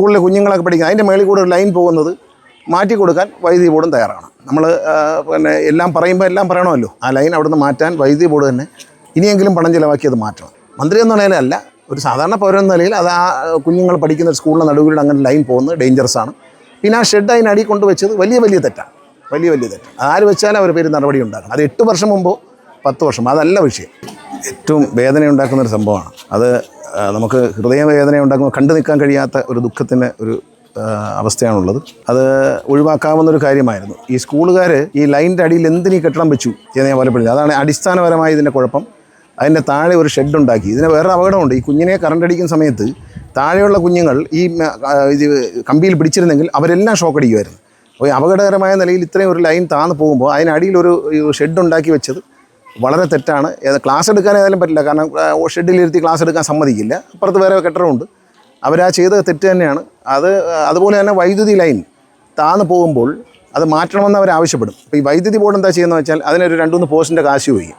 സ്കൂളിലെ കുഞ്ഞുങ്ങളൊക്കെ പഠിക്കുന്നത് അതിന്റെ മേളിൽ കൂടെ ഒരു ലൈൻ പോകുന്നത് മാറ്റി കൊടുക്കാൻ വൈദ്യുതി ബോർഡും തയ്യാറാണ്. നമ്മൾ പിന്നെ എല്ലാം പറയുമ്പോൾ എല്ലാം പറയണമല്ലോ. ആ ലൈൻ അവിടുന്ന് മാറ്റാൻ വൈദ്യുതി ബോർഡ് തന്നെ ഇനിയെങ്കിലും പണം ചിലവാക്കി അത് മാറ്റണം. മന്ത്രി എന്ന നിലയിലല്ല ഒരു സാധാരണ പൗരൻ എന്ന നിലയിൽ അത് ആ കുഞ്ഞുങ്ങൾ പഠിക്കുന്ന സ്കൂളിന്റെ നടുവിലൂടെ അങ്ങനെ ലൈൻ പോകുന്നത് ഡേഞ്ചറസ് ആണ്. പിന്നെ ആ ഷെഡ് അതിന് അടി കൊണ്ടുവച്ചത് വലിയ വലിയ തെറ്റാണ് വലിയ വലിയ തെറ്റ്. ആര് വെച്ചാലും അവർ പേര് നടപടി ഉണ്ടാക്കണം. അത് എട്ട് വർഷം മുമ്പോ പത്ത് വർഷം അതല്ല വിഷയം. ഏറ്റവും വേദന ഉണ്ടാക്കുന്ന ഒരു സംഭവമാണ്. അത് നമുക്ക് ഹൃദയവേദന ഉണ്ടാക്കുമ്പോൾ കണ്ടു നിൽക്കാൻ കഴിയാത്ത ഒരു ദുഃഖത്തിന്റെ ഒരു അവസ്ഥയാണുള്ളത്. അത് ഒഴിവാക്കാവുന്ന ഒരു കാര്യമായിരുന്നു. ഈ സ്കൂളുകാർ ഈ ലൈന്റെ അടിയിൽ എന്തിനീ കെട്ടിടം വെച്ചു എന്ന് ഞാൻ പലപ്പോഴും അതാണ് അടിസ്ഥാനപരമായ ഇതിന്റെ കുഴപ്പം. അതിന്റെ താഴെ ഒരു ഷെഡ് ഉണ്ടാക്കി. ഇതിന് വേറെ അപകടമുണ്ട്. ഈ കുഞ്ഞിനെ കറണ്ട് അടിക്കുന്ന സമയത്ത് താഴെയുള്ള കുഞ്ഞുങ്ങൾ ഈ ഇത് കമ്പിയിൽ പിടിച്ചിരുന്നെങ്കിൽ അവരെല്ലാം ഷോക്ക് അടിക്കുമായിരുന്നു. അപ്പോൾ അപകടകരമായ നിലയിൽ ഇത്രയും ഒരു ലൈൻ താന്ന് പോകുമ്പോൾ അതിനടിയിൽ ഒരു ഷെഡ് ഉണ്ടാക്കി വെച്ചത് വളരെ തെറ്റാണ്. ഏത് ക്ലാസ് എടുക്കാൻ ഏതായാലും പറ്റില്ല. കാരണം ഷെഡിലിരുത്തി ക്ലാസ് എടുക്കാൻ സമ്മതിക്കില്ല. അപ്പുറത്ത് വേറെ കെട്ടിടമുണ്ട്. അവരാ ചെയ്ത തെറ്റ് തന്നെയാണ്. അത് അതുപോലെ തന്നെ വൈദ്യുതി ലൈൻ താന്ന് പോകുമ്പോൾ അത് മാറ്റണമെന്ന് അവർ ആവശ്യപ്പെടും. അപ്പോൾ ഈ വൈദ്യുതി ബോർഡ് എന്താ ചെയ്യുന്നത് വെച്ചാൽ അതിനൊരു രണ്ട് മൂന്ന് പോസ്റ്റിന്റെ കാശ് പോയി.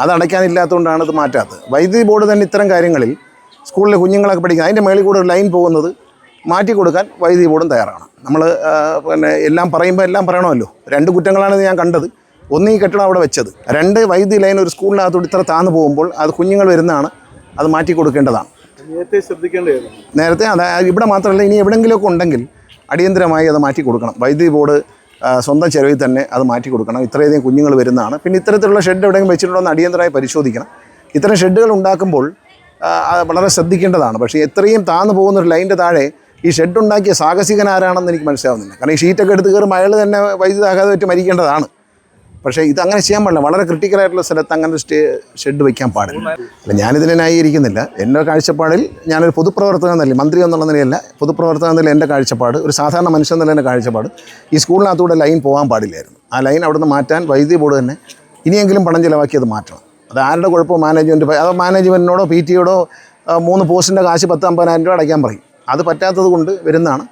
അത് അടയ്ക്കാനില്ലാത്തതുകൊണ്ടാണ് അത് മാറ്റാത്തത്. വൈദ്യുതി ബോർഡ് തന്നെ ഇത്തരം കാര്യങ്ങളിൽ സ്കൂളിലെ കുഞ്ഞുങ്ങളൊക്കെ പഠിക്കുന്നത് അതിന്റെ മേളിൽ കൂടെ ഒരു ലൈൻ പോകുന്നത് മാറ്റി കൊടുക്കാൻ വൈദ്യുതി ബോർഡും തയ്യാറാണ്. നമ്മൾ പിന്നെ എല്ലാം പറയുമ്പോൾ എല്ലാം പറയണമല്ലോ. രണ്ട് കുറ്റങ്ങളാണ് ഞാൻ കണ്ടത്. ഒന്ന് ഈ കെട്ടിടം അവിടെ വെച്ചത്. രണ്ട് വൈദ്യുതി ലൈൻ ഒരു സ്കൂളിനകത്തോട് ഇത്ര താന്നു പോകുമ്പോൾ അത് കുഞ്ഞുങ്ങൾ വരുന്നതാണ് അത് മാറ്റി കൊടുക്കേണ്ടതാണ്. നേരത്തെ ശ്രദ്ധിക്കേണ്ടത് നേരത്തെ അതായത് ഇവിടെ മാത്രമല്ല ഇനി എവിടെയെങ്കിലുമൊക്കെ ഉണ്ടെങ്കിൽ അടിയന്തരമായി അത് മാറ്റി കൊടുക്കണം. വൈദ്യുതി ബോർഡ് സ്വന്തം ചെലവിൽ തന്നെ അത് മാറ്റി കൊടുക്കണം. ഇത്രയധികം കുഞ്ഞുങ്ങൾ വരുന്നതാണ്. പിന്നെ ഇത്തരത്തിലുള്ള ഷെഡ് എവിടെയെങ്കിലും വെച്ചിട്ടുണ്ടോ എന്ന് അടിയന്തരമായി പരിശോധിക്കണം. ഇത്തരം ഷെഡുകൾ ഉണ്ടാക്കുമ്പോൾ അത് വളരെ ശ്രദ്ധിക്കേണ്ടതാണ്. പക്ഷേ എത്രയും താന്നു പോകുന്ന ഒരു ലൈന്റെ താഴെ ഈ ഷെഡ് ഉണ്ടാക്കിയ സാഹസികൻ ആരാണെന്ന് എനിക്ക് മനസ്സിലാവുന്നില്ല. കാരണം ഈ ഷീറ്റൊക്കെ എടുത്ത് കയറുമ്പോൾ അയാൾ തന്നെ വൈദ്യുതി ആഘാതം പറ്റി മരിക്കേണ്ടതാണ്. പക്ഷേ ഇത് അങ്ങനെ ചെയ്യാൻ പാടില്ല. വളരെ ക്രിട്ടിക്കൽ ആയിട്ടുള്ള സ്ഥലത്ത് അങ്ങനെ സ്റ്റേ ഷെഡ് വയ്ക്കാൻ പാടില്ല. അല്ല ഞാനിതിനെ ന്യായീകരിക്കുന്നില്ല എന്റെ കാഴ്ചപ്പാടിൽ ഞാനൊരു പൊതുപ്രവർത്തകൻ എന്നല്ല മന്ത്രി എന്നുള്ള നിലയല്ല. പൊതുപ്രവർത്തകൻ എന്നല്ല എന്റെ കാഴ്ചപ്പാട്. ഒരു സാധാരണ മനുഷ്യൻ എന്നുള്ള എന്റെ കാഴ്ചപ്പാട്. ഈ സ്കൂളിനകത്തൂടെ ലൈൻ പോകാൻ പാടില്ലായിരുന്നു. ആ ലൈൻ അവിടുന്ന് മാറ്റാൻ വൈദ്യുതി ബോർഡ് തന്നെ ഇനിയെങ്കിലും പണം ചിലവാക്കി അത് മാറ്റണം. അത് ആരുടെ കുഴപ്പമോ മാനേജ്മെന്റ് അത് മാനേജ്മെന്റിനോടോ പി ടിയോടോ മൂന്ന് പോസ്റ്റിന്റെ കാശ് പത്ത് അമ്പതിനായിരം രൂപ അടയ്ക്കാൻ പറയും. അത് പറ്റാത്തത് കൊണ്ട് വരുന്നതാണ്.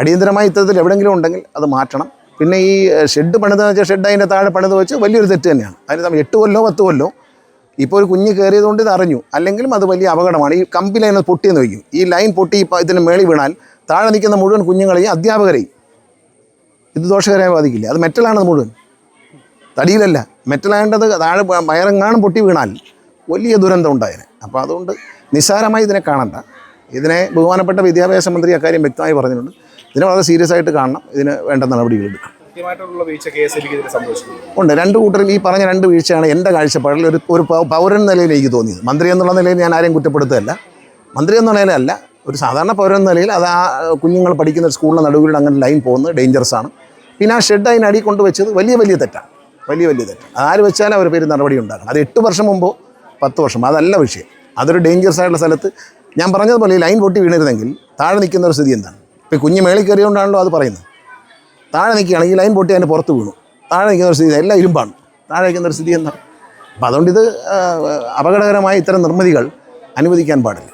അടിയന്തരമായി ഇത്തരത്തിൽ എവിടെയെങ്കിലും ഉണ്ടെങ്കിൽ അത് മാറ്റണം. പിന്നെ ഈ ഷെഡ് പണിതെന്ന് വെച്ചാൽ ഷെഡ് അതിന്റെ താഴെ പണിത് വെച്ച് വലിയൊരു തെറ്റ് തന്നെയാണ്. അതിന് സമയം എട്ട് കൊല്ലോ പത്ത് കൊല്ലോ. ഇപ്പോൾ ഒരു കുഞ്ഞ് കയറിയതുകൊണ്ട് ഇത് അറിഞ്ഞു. അല്ലെങ്കിലും അത് വലിയ അപകടമാണ്. ഈ കമ്പി ലൈൻ പൊട്ടിയെന്ന് വയ്ക്കും. ഈ ലൈൻ പൊട്ടി ഇതിന് മേളി വീണാൽ താഴെ നിൽക്കുന്ന മുഴുവൻ കുഞ്ഞുങ്ങളെയും അധ്യാപകരെയും. ഇത് ദോഷകരമായി ബാധിക്കില്ല. അത് മെറ്റലാണത് മുഴുവൻ. തടിയിലല്ല. മെറ്റലായേണ്ടത് താഴെ വയറെങ്ങാനും പൊട്ടി വീണാൽ വലിയ ദുരന്തം ഉണ്ടായതിന് അപ്പോൾ അതുകൊണ്ട് നിസ്സാരമായി ഇതിനെ കാണണ്ട. ഇതിനെ ബഹുമാനപ്പെട്ട വിദ്യാഭ്യാസ മന്ത്രി അക്കാര്യം വ്യക്തമായി പറഞ്ഞിട്ടുണ്ട്. ഇതിനെ വളരെ സീരിയസ് ആയിട്ട് കാണണം. ഇതിന് വേണ്ട നടപടികൾ എടുക്കണം ഉണ്ട്. രണ്ട് കൂട്ടരും ഈ പറഞ്ഞ രണ്ട് വീഴ്ചയാണ് എന്റെ കാഴ്ചപ്പാടിൽ ഒരു ഒരു പൗരൻ നിലയിൽ എനിക്ക് തോന്നിയത്. മന്ത്രി എന്നുള്ള നിലയിൽ ഞാൻ ആരെയും കുറ്റപ്പെടുത്തുകയല്ല. മന്ത്രി എന്നുള്ള നിലയിലല്ല ഒരു സാധാരണ പൗരൻ നിലയിൽ അത് ആ കുഞ്ഞുങ്ങൾ പഠിക്കുന്ന സ്കൂളിന്റെ നടുവിലൂടെ അങ്ങനെ ലൈൻ പോകുന്നത് ഡേഞ്ചറസ് ആണ്. പിന്നെ ആ ഷെഡ് അതിന് അടി കൊണ്ട് കൊണ്ടുവച്ചത് വലിയ വലിയ തെറ്റാണ് വലിയ വലിയ തെറ്റ്. ആര് വെച്ചാലും അവർ പേര് നടപടി ഉണ്ടാക്കണം. അത് എട്ട് വർഷം മുമ്പോ പത്ത് വർഷം അതല്ല വിഷയം. അതൊരു ഡേഞ്ചറസ് ആയിട്ടുള്ള സ്ഥലത്ത് ഞാൻ പറഞ്ഞതുപോലെ ലൈൻ പൊട്ടി വീണിരുന്നെങ്കിൽ താഴെ നിൽക്കുന്ന ഒരു സ്ഥിതി എന്താണ്? ഇപ്പോൾ കുഞ്ഞ് മേളിൽ കയറിയോണ്ടാണല്ലോ അത് പറയുന്നത്. താഴെ നിൽക്കുകയാണ് ഈ ലൈൻ പൊട്ടി അതിന്റെ പുറത്ത് വീണു. താഴെ നിൽക്കുന്ന ഒരു സ്ഥിതി എല്ലാം ഇരുമ്പാണ്. താഴെ നിൽക്കുന്ന ഒരു സ്ഥിതി എന്താണ്? അപ്പം അതുകൊണ്ട് ഇത് അപകടകരമായ ഇത്തരം നിർമ്മിതികൾ അനുവദിക്കാൻ പാടില്ല.